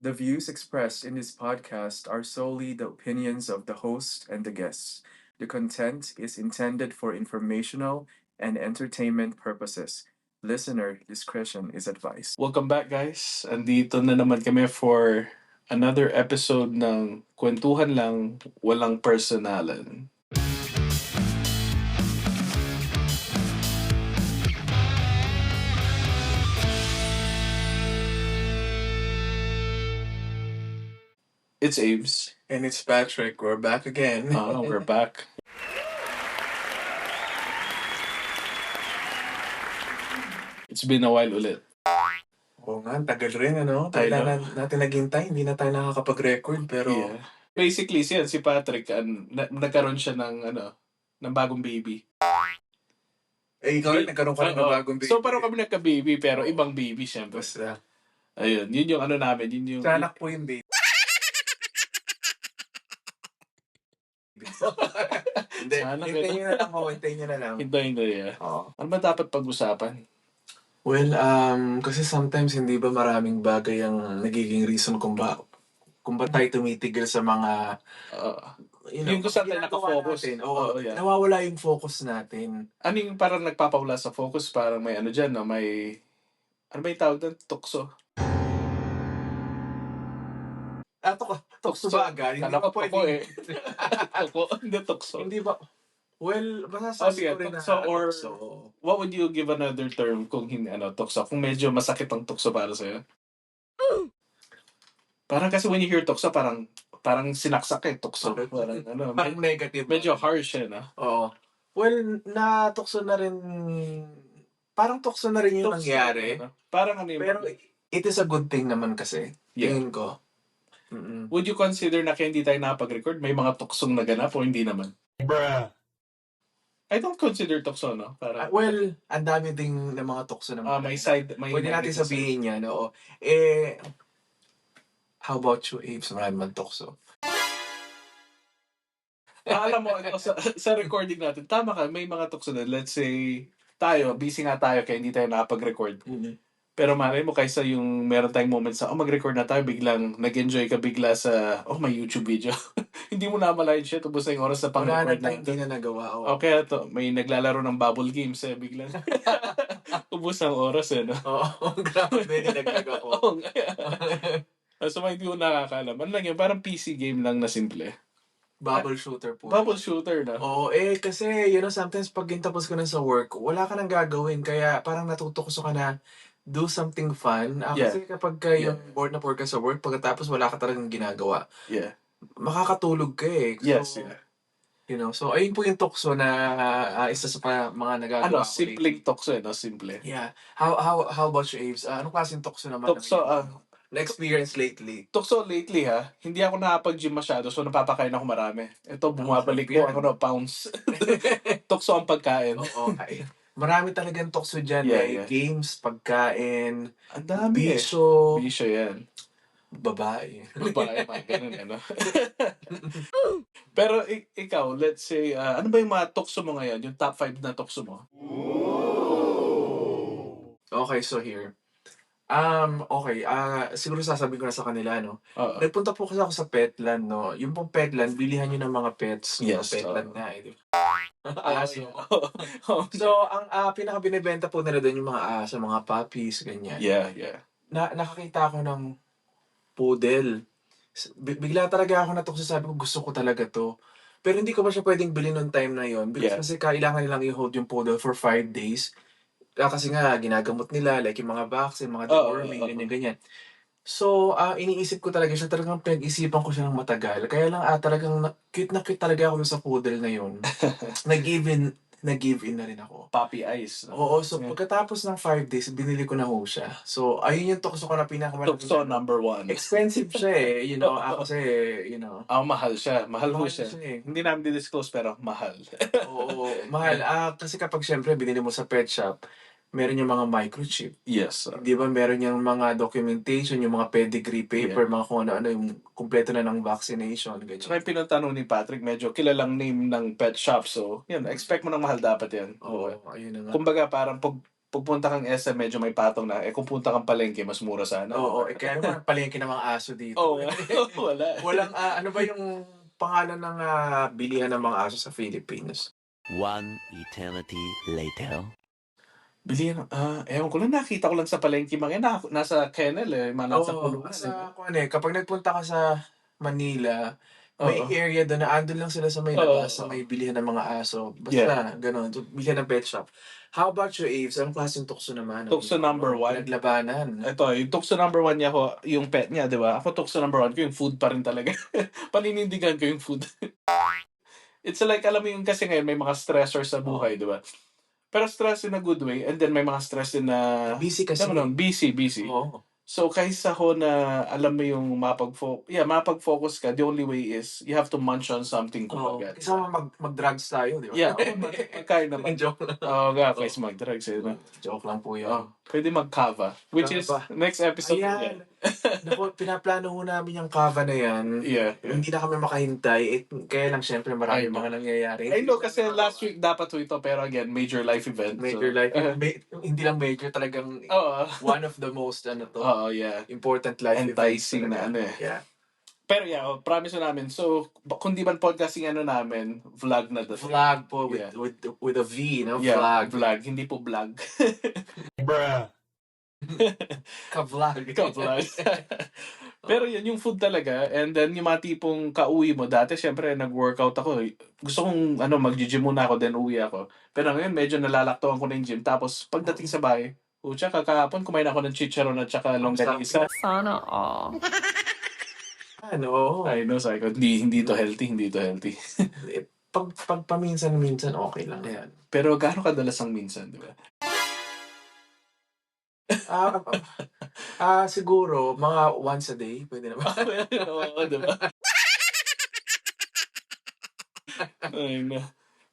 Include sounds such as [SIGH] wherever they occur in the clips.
The views expressed in this podcast are solely the opinions of the host and the guests. The content is intended for informational and entertainment purposes. Listener discretion is advised. Welcome back guys. And Andito na naman kami for another episode ng Kwentuhan Lang, Walang Personalan. It's Aves. And it's Patrick. We're back again. Ah, we're [LAUGHS] back. It's been a while ulit. Oo nga, tagal rin ano. Tagal na natin naghintay. Hindi na tayo nakakapag-record. Pero Yeah. Basically, siya, si Patrick, an, na, nagkaroon siya ng, ano, ng bagong baby. eh, ikaw rin nagkaroon ka rin ng Oo. bagong baby. So, parang kami nagka-baby, pero ibang baby, syempre. Basta. Ayun, yun yung ano namin, yun yung... Sa anak po yung baby. [LAUGHS] Hindi, Sa anak hintayin nyo na lang ako. Hintayin nyo na lang. Hindi, hindi, yeah. Oo. Ano ba dapat pag-usapan? Well, um, kasi sometimes hindi ba maraming bagay ang nagiging reason kung ba kung ba tayo tumitigil sa mga Uh, you Yung kung saan tayo nakafocus. natin. Oo, Oo, yeah. nawawala yung focus natin. ano yung parang nagpapawala sa focus? Parang may ano dyan, no? may... Ano ba yung tawag doon? Tukso. Ah, tok, tokso ba agad? Hindi Kala pa ko pwede. toko eh. [LAUGHS] Toko, hindi tukso. Hindi ba? Well, Oh, masasabi sige, ko rin na tukso or- tukso. What would you give another term kung hindi, ano, tukso? Kung medyo masakit ang tukso para sa'yo? Parang kasi when you hear tukso, parang parang sinaksak eh, tukso. Okay. Parang [LAUGHS] ano, Parang med- negative. medyo harsh eh, no? Oo. Well, natukso na rin, parang tukso na rin yung Tukso, nangyari. ano? Parang ano yung... Pero it is a good thing naman kasi. Yeah. Tingin ko. Mm-mm. Would you consider na kaya hindi tayo nakapag-record? May mga tuksong naganap o hindi naman? I don't consider tukso, no? Ah, Parang, well, ang dami ding ng mga tukso naman. ah, may side, may... Pwede natin sabihin yan, oo. Eh, how about you, Abe? Marami man tukso. Ah, alam mo, ano, sa, [LAUGHS] sa recording natin, tama ka, may mga tukso na. Let's say, tayo, busy nga tayo kaya hindi tayo nakapag-record. Pero malay mo, kaysa yung meron tayong moment sa, oh, mag-record na tayo, biglang nag-enjoy ka bigla sa, oh, may YouTube video. [LAUGHS] hindi mo namalayan siya, tubos na yung oras na na pang-record tayo, hindi na nagawa. oo. Okay, to, may naglalaro ng bubble games eh, biglang. [LAUGHS] Ubus ang oras eh, no? Oo, [LAUGHS] grabe, nilaglag ako. Oo nga. so, hindi mo nakakaalam. Ano lang yun, parang PC game lang na simple. Bubble shooter po. Bubble shooter na. Oo, eh, kasi, you know, sometimes pag tapos ko na sa work, wala ka nang gagawin. Kaya parang natutukso ka na do something fun. Ah, Yeah. Kasi kapag ka yung bored na bored ka sa work, pagkatapos wala ka talagang ginagawa, Yeah. makakatulog ka eh. So, Yes, yeah. You know, so ayun po yung tukso na ah, isa sa pa, mga Ano, nagagawa ko simpleng tokso eh, no? Simple. Yeah. How how how about you, Aves? Ah, anong klaseng tukso naman? Tukso, ah, na-experience lately? Tukso lately ha, hindi ako nakapag-gym masyado so napapakain ako marami. Ito, bumabalik ko ako ng pounds. [LAUGHS] Tukso ang pagkain. Oo. ay, Marami talagang tukso dyan. Yeah, eh. yeah. Games, pagkain, Ang dami eh. bisyo, Bisyo yan. babae. Babae, [LAUGHS] mga ganun, ano. [LAUGHS] Pero ikaw, let's say, ah, ano ba yung mga tukso mo ngayon? Yung top 5 na tukso mo? Okay, so here. Um, okay, ah siguro sasabihin ko na sa kanila, no? Oo. Nagpunta po kasi ako sa Petland, no? Yung pong Petland, bilihan nyo ng mga pets. no? Yes, Petland oo. nga, eh. di ba? [LAUGHS] Ah, Aso. [LAUGHS] So, ang ah, pinaka binibenta po nila doon yung mga aso, mga puppies, ganyan. yeah, yeah. Na, nakakita ako ng poodle. S- bi- Bigla talaga ako natukso, sabi ko, gusto ko talaga to. Pero hindi ko pa siya pwedeng bilhin noong time na yon because Yeah. kasi kailangan nilang i-hold yung poodle for five days. Ah, kasi nga, ginagamot nila, like yung mga vaccine, mga Oo, deworming, oo, oo. ganyan, ganyan. So, ah iniisip ko talaga siya, talagang pinag-isipan ko siya ng matagal. Kaya lang, ah, talagang na- cute na cute talaga ako sa poodle na yun. [LAUGHS] nag-give in, nag-give in na rin ako. Puppy eyes. no? Oo, so Yeah. pagkatapos ng five days, binili ko na ho siya. So, ayun yung tukso ko na pinakamalaki. Tukso number one. Expensive siya eh, you know, [LAUGHS] ako kasi, you know. Ah, mahal siya. Mahal mahal siya. eh. Hindi namin di-disclose pero mahal. Oo, mahal. [LAUGHS] Ah, kasi kapag syempre binili mo sa pet shop, meron yung mga microchip. yes. sir. Di ba meron yung mga documentation, yung mga pedigree paper, mga kung ano-ano, yung kumpleto na ng vaccination, ganyan. yung pinuntanong ni Patrick, medyo kilalang name ng pet shop. So, yun, expect mo ng mahal dapat yan. Oo, ayun na nga. Kumbaga, parang pag pagpunta kang SM, medyo may patong na. Eh, kung punta kang palengke, mas mura sana. Oo, eh, kaya naman [LAUGHS] palengke ng mga aso dito. Oo, [LAUGHS] [LAUGHS] wala. Walang, ah, ano ba yung pangalan ng ah, bilihan ng mga aso sa Philippines? One eternity later. Bilihan, ah, ewan ko lang, nakita ko lang sa palengke mga yan, na, nasa kennel eh, mga nasa Oo, kulungan. eh. sa, kung ano eh, kapag nagpunta ka sa Manila, may Oo. area doon na andun lang sila sa may Oo. labas, sa may bilihan ng mga aso. Basta, ganun. So, bilihan ng pet shop. How about you, Aves? Anong klaseng tukso naman? Tukso number one. Naglabanan. Ito, yung tukso number one niya ko, yung pet niya, di ba? Ako tukso number one ko, yung food pa rin talaga. [LAUGHS] Paninindigan ko yung food. [LAUGHS] It's like, alam mo yung kasi ngayon, may mga stressors sa buhay, di ba? Pero stress in a good way, and then may mga stress din na, Busy kasi. alam mo nun, busy, busy. Oo. So, kaysa ho na, alam mo yung mapag-focus, yeah, mapag-focus ka, the only way is, you have to munch on something, Oo. kumbaga. Kasi mag, mag-drugs tayo, di ba? Yeah, oo, [LAUGHS] mag- [LAUGHS] magkain naman. [LAUGHS] Joke lang. Oo nga, kaysa mag-drugs, eh. no? Joke lang po yun. Oh, pwede mag-kava. Which is, Kava. next episode. Ayan. Naku, pinaplano ho namin yung kava na yan. Yeah. yeah. Hindi na kami makahintay. Eh, kaya lang, syempre, marami know. mga nangyayari. I know kasi last week dapat to ito pero again major life event. Major so, life. Ma- hindi lang major, talagang Oo. one of the most, ano to, Oo, yeah. important life Enticing na ano eh. Yeah. Pero yeah, oh, promise namin. So, kung di man podcasting ano namin, vlog na to. Vlog po with, Yeah. with, with a V, no? Yeah, Vlog. vlog. Hindi po vlog. [LAUGHS] [LAUGHS] Ka-vlog. Ka-vlog. [LAUGHS] Pero yun, yung food talaga. And then, yung mga tipong kauwi mo. Dati, syempre, nag-workout ako. Gusto kong, ano, mag-gym muna ako, then uwi ako. Pero ngayon, medyo nalalaktawan ko na yung gym. Tapos, pagdating sa bahay, Ucha, kakahapon, kumain ako ng chicharon at saka longganisa. Sana all. Ano? I know, sabi ko, hindi, hindi to healthy, hindi to healthy. Pag, pag paminsan-minsan, okay lang yan. Pero gaano kadalas ang minsan, di ba? Ah, ah, ah, siguro, mga once a day, pwede naman. [LAUGHS] Oo, di ba? [LAUGHS] Ay, na.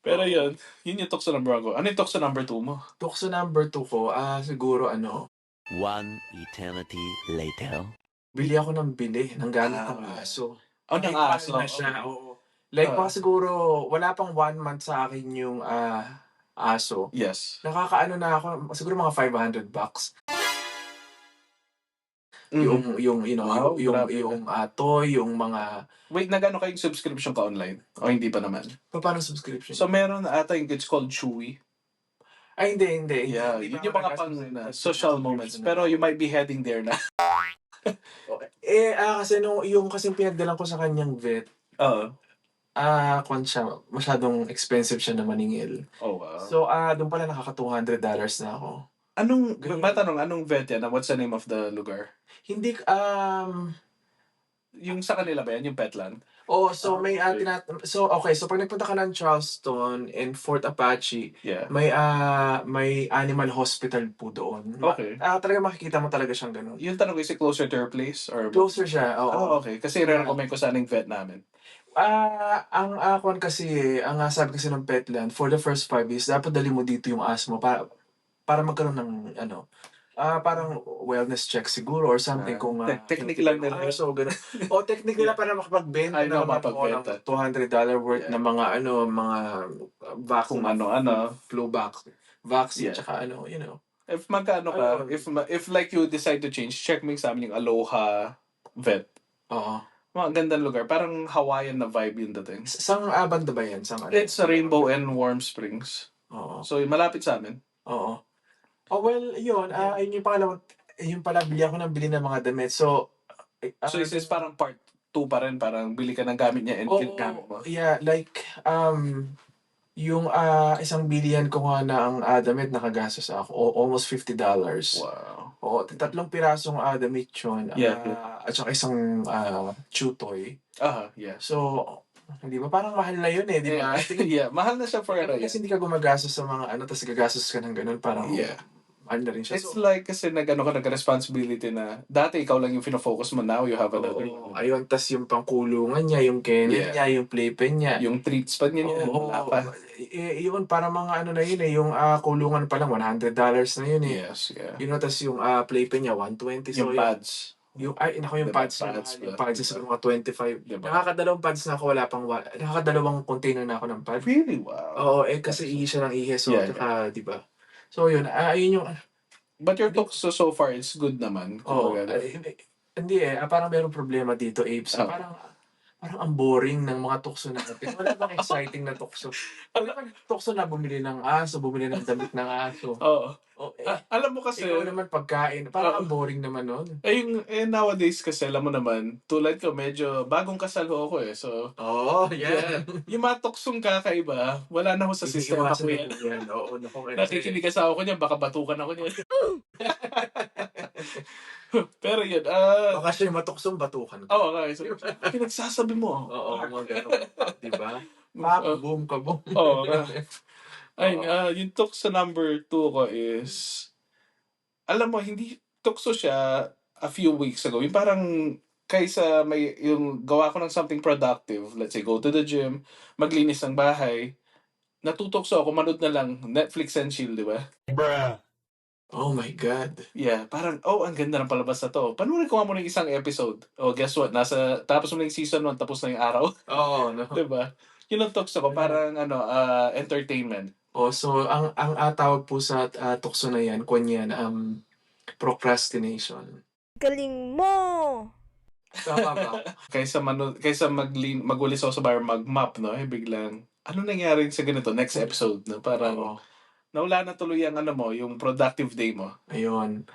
Pero yun, yun yung tukso number one ko. Ano yung tukso number two mo? Tukso number two ko, ah, siguro, ano, One eternity later. bili ako ng bili ng gamit ng Ah. aso. Oh, ng Like, aso. na siya, oo. Like, Ah. mga siguro, wala pang one month sa akin yung ah, aso. Yes. Nakakaano na ako, siguro mga 500 bucks. Yung, Yung, yung, you know. Wow, yung, grabe yung, yung ah, toy, yung mga, wait, nagano kayong subscription ka online? O hindi pa naman? pa- paano subscription? So, meron ata yung it's called Chewy. Ay, hindi, hindi. Yeah, Hindi yun yung ako mga pang na, social moments. Pero you might be heading there na. [LAUGHS] Eh, ah, kasi nung, yung kasi pinagdalan ko sa kanyang vet, Oo. ah, kwan siya, masyadong expensive siya na maningil. Oh, wow. So, ah, doon pala nakaka $200 na ako. Anong, matanong, anong vet yan? What's the name of the lugar? Hindi, um, Yung sa kanila ba yan? Yung Petland? oh, so Ah, may, okay. tinat- so, okay, so pag nagpunta ka ng Charleston and Fort Apache, Yeah. may, ah, may animal hospital po doon. Okay. Ah, talaga makikita mo talaga siyang ganun. Yung tanong ko, is it closer to your place? Or Closer siya, oo. Oh, okay. Kasi re-recommend ko sana yung vet namin. Ah, ang akon kasi, ang ah, sabi kasi ng Petland, for the first five years, dapat dali mo dito yung asmo para para magkaroon ng ano, ah parang wellness check siguro or something Ah, kung ah, te- technique lang nila. Ah, so ganun. [LAUGHS] o technique nila para makapagbenta Ay, no, naman po ng mapagbenta. $200 worth Yeah. na mga ano, mga Kung ano-ano. flu vac, vaccine, Yeah. tsaka ano, you know. If magkano ka, Ayun. if ma- if like you decide to change, check mo yung sa amin yung Aloha vet. Oo. Mga gandang lugar. Parang Hawaiian na vibe yung dating. S- Sang ah, banda ba yan? Sang ano? It's Rainbow and Warm Springs. Oo. So, malapit sa amin. Oo. Oh, well, yun. Ah, yun yung pangalawang, yun pala, bili ako ng bili ng mga damit. So, ah, So, is this parang part 2 pa rin? Parang bili ka ng gamit niya and Oo, gamit mo? yeah, like, um, yung ah, isang bilihan ko nga na ang ah, damit nakagastos ako, o, almost $50. Wow. Oo, tatlong pirasong ah, damit yun. ah, Yeah. At saka isang ah, chew toy. Ah, yeah. So, hindi ba? Parang mahal na yun eh, di ba? yeah, [LAUGHS] mahal na siya for ano. Kasi hindi ka gumagastos sa mga ano, tapos gagastos ka ng ganun, parang Yeah. Mahal na rin siya. It's So, like kasi nag-ano ka, nag-responsibility na dati ikaw lang yung fino-focus mo, now you have another. oo, ayun, tas yung pangkulungan niya, yung kennel Yeah. niya, yung playpen niya. Yung treats pa niya, Oo, wala pa. eh, yun, para mga ano na yun eh, yung ah, kulungan pa lang, $100 na yun eh. Yes, yeah. You know, tas yung ah, playpen niya, 120. So, Yung pads. Yung, ay, nako yung Diba, pads, pads yung pads is mga 25. Diba? Nakakadalawang pads na ako, wala pang, wa- nakakadalawang container na ako ng pads. Really? Wow. Oo, eh, kasi ihi siya ng ihi, so, Yeah, tsaka, di ba? So yun, ah, ayun yung But your tukso so far is good naman. Oo. Kumbaga. ay, hindi, eh. Ah, parang merong problema dito, Apes. Ah. Parang, parang ang boring ng mga tukso natin. Wala bang exciting na tukso? Wala bang tukso na bumili ng aso, bumili ng damit ng aso. Oo. Oh, eh, Ah, alam mo kasi, ikaw naman pagkain. Parang ang boring naman nun. eh, yung, eh, nowadays kasi, alam mo naman, tulad ko, medyo bagong kasal ho ako eh. So, Oo, oh, [LAUGHS] yeah. yung mga tuksong kakaiba, wala na ho sa system na ko yan. yan. Oo, naku. Nakikinig asawa ko niya, baka batukan ako niya. [LAUGHS] [LAUGHS] [LAUGHS] Pero yun, ah... Baka siya yung matuksong batukan ka. Oo, okay. So, pinagsasabi mo. [LAUGHS] Oo, mga ganun. [LAUGHS] Diba? Oo. boom, kaboom. Oo. Ayun, Oo. ah, yung tukso number two ko is, alam mo, hindi tukso siya a few weeks ago. Yung parang, kaysa may, yung gawa ko ng something productive, let's say, go to the gym, maglinis ng bahay, natutokso ako, manood na lang Netflix and chill, di ba? Oh my God. Yeah, parang, oh, ang ganda ng palabas na to. Panoorin ko nga muna yung isang episode. Oh, guess what? Nasa, tapos mo na yung season 1, tapos na yung araw. [LAUGHS] Oo, no. [LAUGHS] di ba? Yun ang tukso ko, parang, ano, ah, entertainment. Oh, so ang ang ah, tawag po sa ah, tukso na yan, kwan yan, um, procrastination. Galing mo! Tama ba? [LAUGHS] kaysa manu kaysa maglin magulis ako sa bar mag-map no eh biglang ano nangyari sa ganito next episode no parang Oo. Nawala na tuloy ang ano mo yung productive day mo Ayun.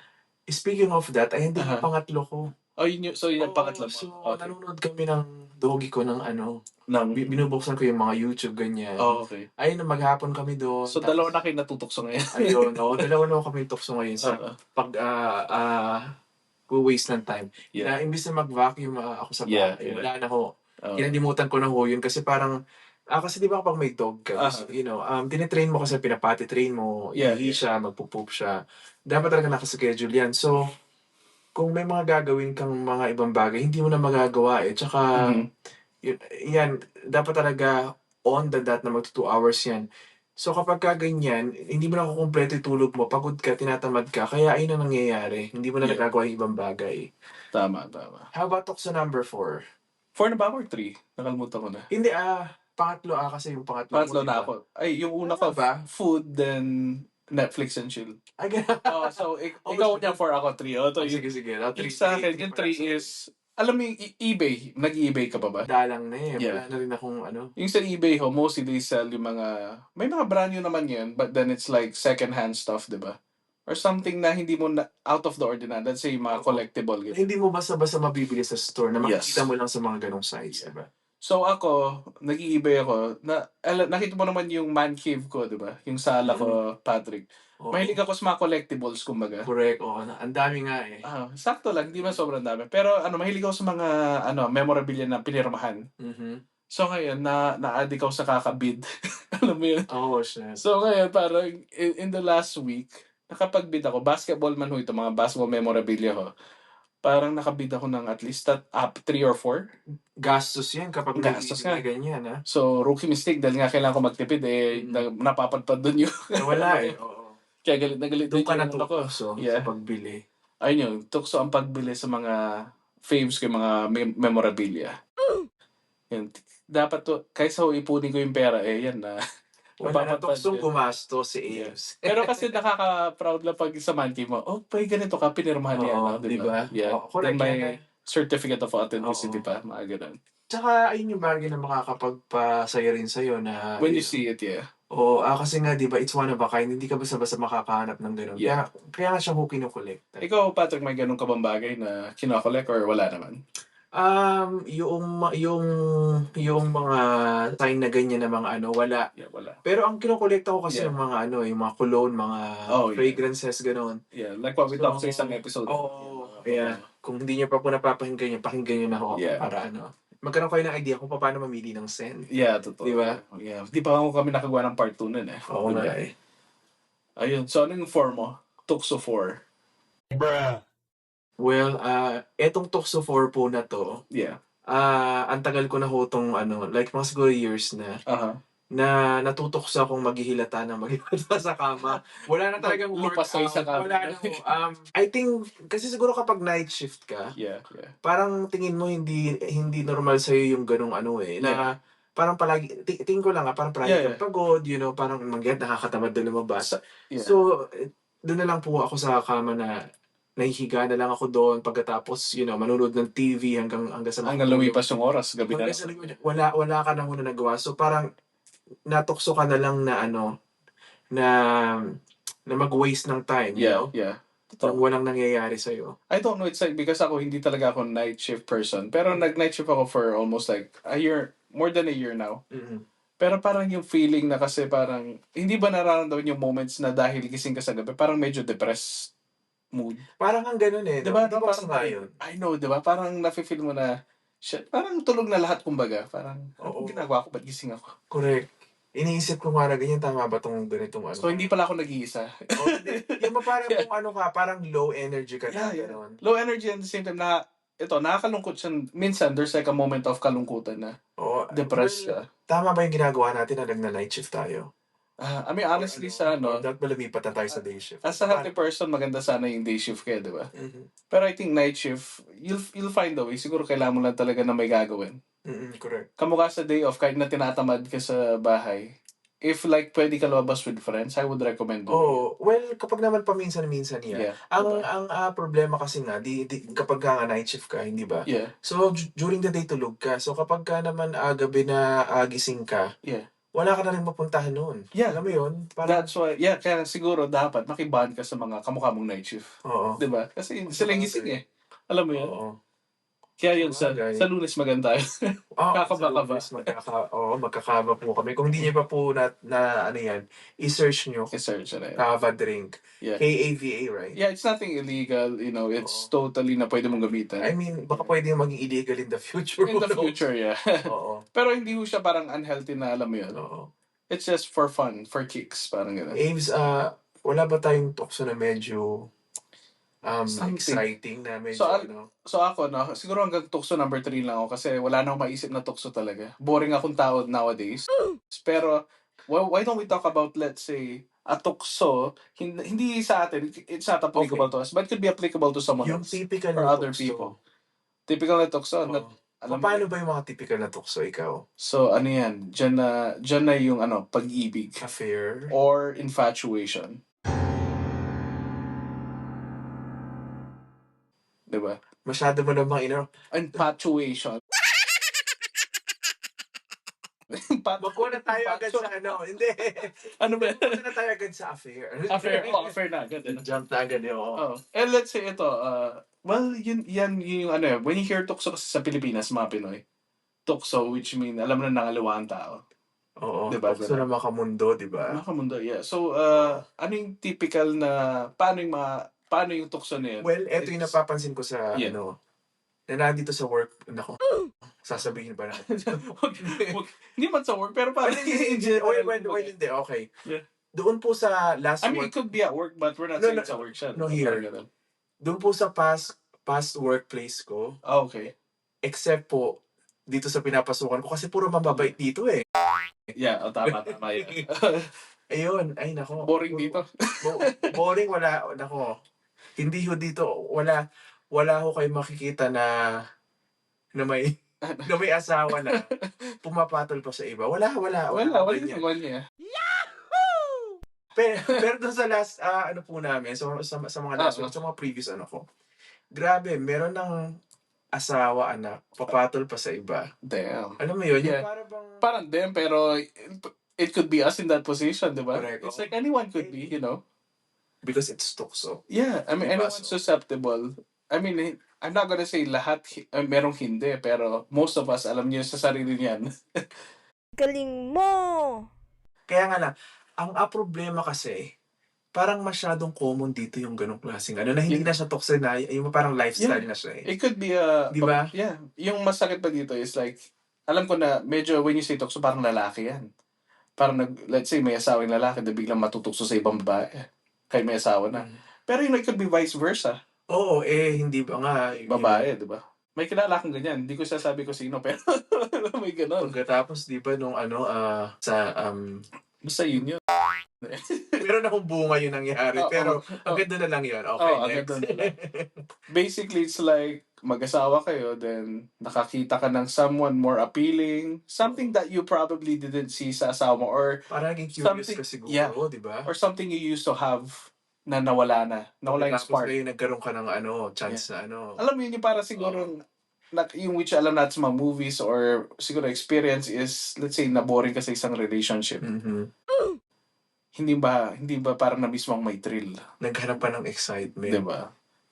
Speaking of that, ay hindi Aha. yung pangatlo ko. oh yun yung, so yun yung Oo, pangatlo mo So, okay nanonood kami ng dogi ko ng ano, Nang, bi- binubuksan ko yung mga YouTube, ganyan. oh, okay Ayun, maghapon kami doon. so dalawa na kayo natutokso ngayon Ayun, oo. [LAUGHS] dalawa na kami tukso ngayon sa Oo. pag, ah, ah, waste ng time. yeah Na imbis na mag-vacuum ah, ako sa Yeah, bahay, yeah. wala na ako. oh. Kinalimutan ko na ho yun kasi parang, ah, kasi di ba kapag may dog ka, Aha. you know, um, tinitrain mo kasi pinapati train mo, Yeah, ihi yeah. siya, magpupoop siya. Dapat talaga nakaschedule yan. So, kung may mga gagawin kang mga ibang bagay, hindi mo na magagawa eh. Tsaka, Mhm. yun, yan, dapat talaga on the dot na magto 2 hours yan. So kapag ka ganyan, hindi mo na kukumpleto yung tulog mo, pagod ka, tinatamad ka, kaya ayun ang nangyayari. Hindi mo na Yeah. nagagawa yung ibang bagay. tama tama How about tukso number 4? four na ba ako or three nakalimutan ko na Hindi ah, pangatlo ah kasi yung pangatlo. pangatlo mo, na diba? ako ay yung una ko Ano ba? food then Netflix and chill Ay, ganun. oh so ik- [LAUGHS] Oh, ikaw niya four ako three oh to Oh, sige, sige. Oh, Yung sa akin, yung 3 is, alam mo yung e- eBay, nag-eBay ka pa ba? Dalang na eh. Yeah. Wala na rin akong ano. Yung sa eBay ho, mostly they sell yung mga, may mga brand new naman yun, but then it's like second-hand stuff, di ba? Or something na hindi mo na, out of the ordinary. Let's say, mga collectible. Ganun. Hindi mo basta-basta mabibili sa store na Yes. makikita mo lang sa mga ganong sites, diba? So ako, nag-eBay ako, na, ala, nakita mo naman yung man cave ko, di ba? Yung sala ko, Patrick. Oo. Mahilig ako sa mga collectibles, kumbaga. Correct. Oo, na- ang dami nga eh. Ah, sakto lang, hindi man sobrang dami. Pero ano, mahilig ako sa mga ano, memorabilia na pinirmahan. Mhm. So ngayon, na na-addict ako sa kakabid. [LAUGHS] Alam mo yun? Oh, shit. So ngayon, parang in, in the last week, nakapagbid ako. Basketball man ho ito, mga basketball memorabilia ho. Parang nakabid ako ng at least that up 3 or 4. Gastos yan kapag Gastos nga. na ganyan, ha? So rookie mistake dahil nga kailangan ko magtipid eh, Mm. na, napapadpad dun yung... Eh, wala [LAUGHS] eh. Oo. Kaya galit na galit Doon din ka yung ano ko. natutukso Yeah. sa pagbili. Ayun yun, tukso ang pagbili sa mga faves ko, yung mga mem- memorabilia. [GASPS] Yun. Dapat to, kaysa ho ipunin ko yung pera, eh yan na. [LAUGHS] Wala na tuksong yun. gumastos si Ames. [LAUGHS] Pero kasi nakaka-proud lang pag sa monkey mo, oh, pay ganito ka, pinirmahan niya, Oo, no? di ba? Yeah. Oo, correct Then may yan, eh. certificate of authenticity Oo. pa, mga ganun. Tsaka, ayun yung bagay na makakapagpasaya rin sa'yo na... When you see it, yeah. Oo, ah, kasi nga, di ba, it's one of a kind. Hindi ka basta-basta makakahanap ng gano'n. Yeah. Kaya, kaya nga siya ko. Ikaw, Patrick, may ganun ka bang bagay na kinakollect or wala naman? Um, yung, yung, yung mga sign na ganyan na mga ano, wala. Yeah, wala. Pero ang kinukolekta ko kasi Yeah. yung mga ano, yung mga cologne, mga Oh, yeah. fragrances, gano'n. Yeah, like what we So, talked sa isang episode. Oo, yeah. Kung hindi niyo pa po napapakinggan yun, pakinggan niyo na ako Yeah. para ano. Magkaroon kayo ng idea kung paano mamili ng scent. Yeah, totoo. Di ba? Yeah. Di pa ako kami nakagawa ng part 2 nun eh. Oo Diba? nga eh. Ayun. So, ano yung 4 mo? Tukso 4. Well, ah etong 4 po na to, Yeah. ah ang tagal ko na ho tong ano, like mga siguro years na, Aha. na natutokso akong maghihilata na maghihilata sa kama. Wala na talagang Lupas sa workout. isang kama. Wala na ho. Um, I think, kasi siguro kapag night shift ka, Yeah, yeah. parang tingin mo hindi hindi normal sa yung ganung ano eh na parang palagi, ti- tingin ko lang ah, parang palagi Yeah, kang pagod, you know, parang mangyat nakakatamad na lumabas. Sa- yeah. So, eh, doon na lang po ako sa kama na nahihiga na lang ako doon pagkatapos, you know, manonood ng TV hanggang hanggang sa Hanggang lumipas yung oras, gabi na. Hanggang sa wala wala ka nang muna nagawa. So parang natukso ka na lang na ano na na mag-waste ng time, you Yeah, know? yeah. Totoo. walang nangyayari sa iyo. I don't know, it's like, because ako, hindi talaga ako night shift person. Pero nag-night shift ako for almost like a year, more than a year now. Pero parang yung feeling na kasi parang, hindi ba nararamdaman yung moments na dahil gising ka sa gabi, parang medyo depressed mood. Parang ang ganun eh. Diba? No? Diba parang, yun? I know, di ba? Parang nafe-feel mo na, shit, parang tulog na lahat kumbaga. Parang, ano Oo. ginagawa ko? Ba't gising ako? Correct. Iniisip ko nga na ganyan, tama ba tong ganitong ano? So, hindi pala ako nag-iisa. Oh, hindi. yung ba parang [LAUGHS] kung ano ka, parang low energy ka na, Yeah, yeah. ganun. Low energy at the same time na, ito, nakakalungkot siya. Minsan, there's like a moment of kalungkutan na Oo. depressed Well, ka. Tama ba yung ginagawa natin na nag-night shift tayo? Ah, I mean, honestly, sa ano, Dapat ba lumipat na tayo sa day shift? as a healthy person, maganda sana yung day shift kaya, di ba? Mhm. Pero I think night shift, you'll, you'll find a way. Siguro kailangan mo lang talaga na may gagawin. Mhm, correct. Kamukha sa day off, kahit na tinatamad ka sa bahay, if like pwede ka lumabas with friends, I would recommend doing Oh, well, kapag naman paminsan-minsan it. yan. Yeah. Ang diba? ang ah, problema kasi nga di, di kapag ka nga night shift ka, hindi ba? Yeah. So d- during the day tulog ka. So kapag ka naman ah, gabi na ah, gising ka, Yeah. Wala ka na rin mapuntahan noon. Yeah. Alam mo 'yun? Parang That's why, yeah, kaya siguro dapat makiband ka sa mga kamukha mong night shift. Oo. Di ba? Kasi sila yung gising eh. Alam mo yun? Oo. Kaya yun, sa, Sabagay. sa lunes maganda tayo. Oh, Kakaba-kaba. sa Lunes, Magkaka, oh, magkakaba po kami. Kung hindi niyo pa po na, na ano yan, i-search niyo I-search na yun. Kava Drink. Yeah. K-A-V-A, right? Yeah, it's nothing illegal, you know, it's totally na pwede mong gamitan. I mean, baka pwede yung maging illegal in the future. In the Who knows? [LAUGHS] future, yeah. Oo. Pero hindi ko siya parang unhealthy na alam mo yun. Oo. It's just for fun, for kicks, parang gano'n. Aves, ah, wala ba tayong tukso na medyo um, Something. exciting na medyo So, al- ano? So ako, no, siguro hanggang tukso number 3 lang ako kasi wala na akong maisip na tukso talaga. Boring akong tao nowadays. [GASPS] Pero, why, why don't we talk about, let's say, a tukso, hindi, hindi sa atin, it's not applicable to us, but could be applicable to someone Yung else. typical or na other tukso. people. Typical na tukso. Oo. na, alam mo, Paano ba yung mga typical na tukso ikaw? so ano yan, dyan na, dyan na yung ano, pag-ibig Affair? or infatuation. Diba? Masyado mo namang ino. Infatuation. [LAUGHS] Magkuha na tayo agad sa ano. Hindi. [LAUGHS] ano ba? Magkuha na tayo agad sa affair. affair. [LAUGHS] Oh, affair na. Agad. ano? Jump na agad yun. Oh. oo. And let's say ito, uh, well, yun, yan yun yung ano, eh, when you hear tukso kasi sa Pilipinas, mga Pinoy, tukso, which mean, alam na nangalawa ang tao. Oo. Diba, Tukso na makamundo, di ba? Mga kamundo, yeah. So, uh, ano yung typical na, paano yung mga, paano yung tukso na yun? Well, eto yung It's- napapansin ko sa Yeah. ano. Na nandito sa work. Nako. Sasabihin ba natin? [LAUGHS] Wag- wag- Hindi man sa work, pero [LAUGHS] parang Well, hindi, in general. Well, well, well, hindi. Okay. Yeah. Doon po sa last I mean, work, it could be at work, but we're not No, saying no, sa work siya. no, here. Parang ganun. doon po sa past past workplace ko, Ah, okay. except po dito sa pinapasukan ko kasi puro mababait dito eh. Yeah, oh, tama, tama. Yeah. [LAUGHS] Ayun, ay nako. Boring dito. Bo- boring wala nako. Hindi ho dito wala wala ho kayo makikita na na may na may asawa na pumapatol pa sa iba. Wala, wala. Wala, wala ganyan. naman niya. Pero, pero doon sa last, ah, ano po namin, so, sa, sa mga last one, sa mga previous ano ko, grabe, meron ng asawa, anak, papatol pa sa iba. Damn. Alam mo yun, Yeah. para bang, Parang din, pero it, it could be us in that position, di ba? Correct. It's like anyone could be, you know? Because it's tukso. Yeah, I mean, Diba? anyone's susceptible. I mean, I'm not gonna say lahat, hi- uh, merong hindi, pero most of us, alam niyo sa sarili niyan. [LAUGHS] Galing mo! Kaya nga lang, ang ah, problema kasi, parang masyadong common dito yung ganong klaseng ano, na hindi Yeah. na siya tukso na, yung parang lifestyle na siya eh. It could be a... Di ba? Yeah. Yung masakit pa dito is like, alam ko na medyo when you say tukso, parang lalaki yan. Parang nag, let's say may asawa yung lalaki na biglang matutukso sa ibang babae. Kahit may asawa na. Mm. Pero yun, it could be vice versa. Oo, eh, hindi ba nga. yung- Babae, di ba? May kilala akong ganyan. Hindi ko sasabi ko sino, [LAUGHS] pero may ganon. Pagkatapos, di ba, nung ano, ah, sa, um, Basta yun yun. [LAUGHS] meron akong bunga yung nangyari, Oo, pero oo. hanggang doon na lang yun. Okay, Oo, next. na [LAUGHS] Basically, it's like, mag-asawa kayo, then nakakita ka ng someone more appealing, something that you probably didn't see sa asawa mo, or Parang naging curious Something- ka siguro, yeah. di ba? or something you used to have na nawala na. Nawala yung Tapos spark. ngayon nagkaroon ka ng ano, chance na ano. Alam mo yun, yung para siguro, yung which alam natin sa mga movies or siguro experience is, let's say, naboring ka sa isang relationship. Mhm. Hindi ba, hindi ba parang na mismo ang may thrill? Naghanap pa ng excitement. Di ba?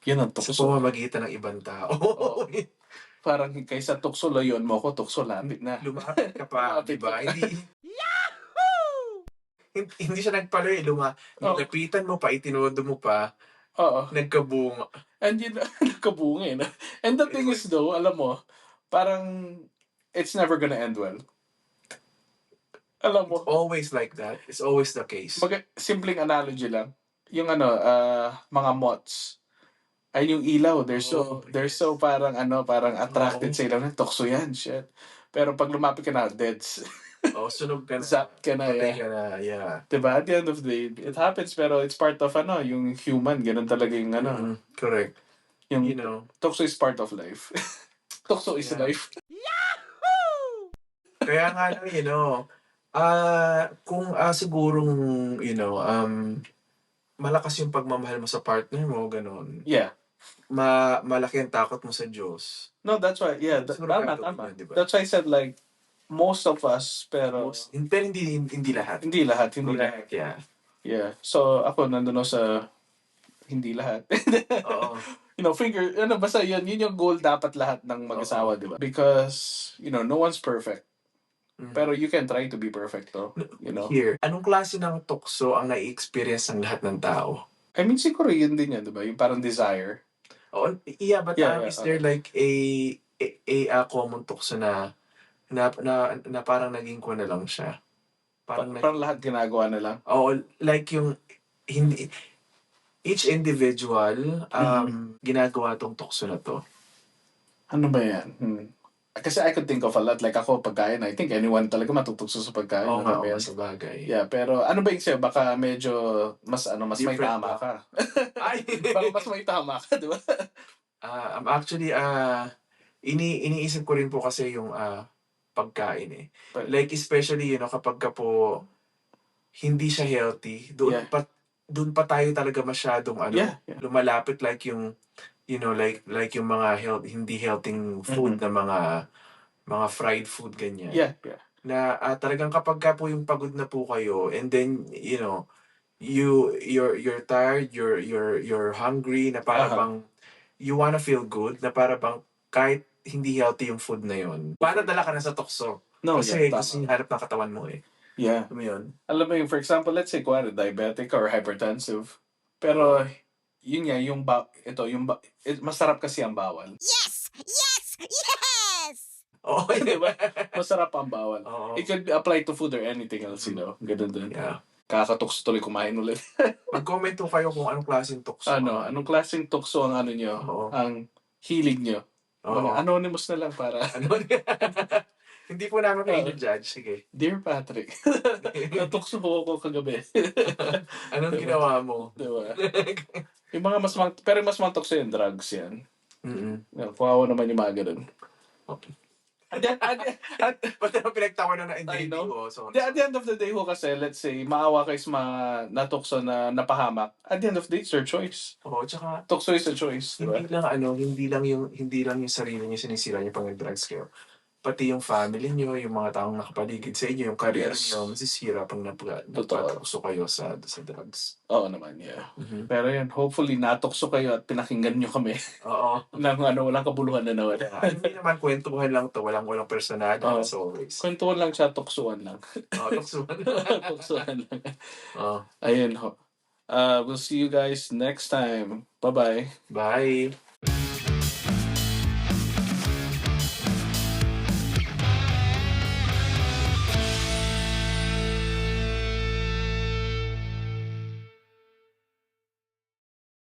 Yan ang Sa tukso. pamamagitan ng ibang tao. Oo. Parang kaysa tukso layon mo ako, tukso lapit na. Lumapit ka pa, [LAUGHS] Lumapit di ba? ka. Hindi, hindi, hindi siya nagpalo eh. Luma, Oo. Nilapitan mo pa, itinodo mo pa, Oo. nagkabunga. And yun, [LAUGHS] nagkabunga eh. And the thing is though, alam mo, parang it's never gonna end well. Alam mo, It's always like that. It's always the case. Mag simpleng analogy lang. Yung ano, ah, mga moths. Ay yung ilaw, they're so Oh, they're yes. so parang ano, parang attracted Oo. sa ilaw na tokso yan, shit. Pero pag lumapit ka na, deads. oh, sunog ka na. Zap ka na, Patay yeah. ka na, yeah. Diba? At the end of the day, it happens pero it's part of ano, yung human, ganun talaga yung ano. Mhm, Correct. Yung You know, tokso is part of life. [LAUGHS] tokso is Yeah. life. kaya nga lang, you know, ah kung ah, sigurong, you know, um, malakas yung pagmamahal mo sa partner mo, ganun. Yeah. Ma malaki ang takot mo sa Diyos. No, that's why. Yeah, that, Siguro tama, tama. diba? That's why I said like, most of us, pero Most, pero hindi, hindi lahat. hindi lahat, hindi lahat. Correct, yeah. Yeah. So, ako nandun ako sa hindi lahat. Oo. [LAUGHS] you know, finger, ano, basta yun, yun yung goal dapat lahat ng mag-asawa, di ba? Because, you know, no one's perfect. Mhm. Pero you can try to be perfect, though. You know? Here, anong klase ng tukso ang nai-experience ng lahat ng tao? I mean, siguro yun din yan, di ba? Yung parang desire. Oh, yeah, but Yeah, um, yeah, is there like a a, a, a common tukso na na, na na parang naging ko na lang siya? Parang, Parang, parang lahat ginagawa na lang. oh, like yung hindi each individual um ginagawa tong tukso na to. Ano ba yan? Hmm. Kasi I could think of a lot. Like ako, pagkain, I think anyone talaga matutugso sa pagkain. Oo oo, yan? sa bagay. Yeah, pero ano ba yung sa'yo? Baka medyo mas ano, mas may Different tama ba? ka. Ay! [LAUGHS] Baka mas may tama ka, di ba? Ah, um, actually, ah ini iniisip ko rin po kasi yung ah, pagkain eh. But- Like especially, you know, kapag ka po hindi siya healthy, doon Yeah. pa doon pa tayo talaga masyadong ano, Yeah, yeah. lumalapit like yung you know, like like yung mga health, hindi healthy food na mga mga fried food ganyan. Yeah, yeah. Na ah, talagang kapag ka po yung pagod na po kayo and then you know, you you're you're tired, you're you're you're hungry na para Aha. bang you wanna feel good na para bang kahit hindi healthy yung food na yun. Para dala ka na sa tukso. No, kasi yeah, kasi yung harap ng katawan mo eh. Yeah. Alam mo yun? Alam mo yung, for example, let's say, kuwari, diabetic or hypertensive. Pero, yun nga, yung ba, ito, yung ba, it, masarap kasi ang bawal. Yes! Yes! Yes! Oo, Di ba? [LAUGHS] Masarap ang bawal. Oo. It could be applied to food or anything else, you know? Ganun din. Yeah. Kakatukso tuloy kumain ulit. [LAUGHS] Mag-comment po kayo kung anong klaseng tukso. ano, anong klaseng tukso ang ano nyo? Oo. Ang hilig nyo? Oo. Mga Anonymous na lang para, Ano? [LAUGHS] Hindi po namin kayo Oo. judge. Sige. Dear Patrick, [LAUGHS] natukso ko ako kagabi. [LAUGHS] Anong ginawa mo? Di ba? [LAUGHS] Yung mga mas mang, pero mas mantokso yung drugs yan. Mm-mm. Kuwawa naman yung mga ganun. Okay. At, the- at, the- at, Ba't naman pinagtawanan na I hindi know. ko? So, the, at the end of the day ho kasi, let's say, maawa kayo sa mga natukso na napahamak. At the end of the day, it's your choice. Oo, tsaka Tukso is a choice. Di ba? hindi lang ano, hindi lang yung hindi lang yung sarili niyo sinisira niyo pag nag-drugs kayo. Pati yung family niyo, yung mga taong nakapaligid sa inyo, yung career Yes. niyo, masisira pag napag napatukso kayo sa sa drugs. Oo naman, yeah. Mhm. Pero yan, hopefully natukso kayo at pinakinggan nyo kami Oo. [LAUGHS] ng ano, walang kabuluhan na nawala. Ah, hindi naman kwentuhan lang to, walang walang personal Oo. as always. Kwentuhan lang siya, tuksuan lang. [LAUGHS] Oh, tuksuhan. tuksuan lang. [LAUGHS] oh, Ayun ho. Uh, we'll see you guys next time. Bye-bye. bye.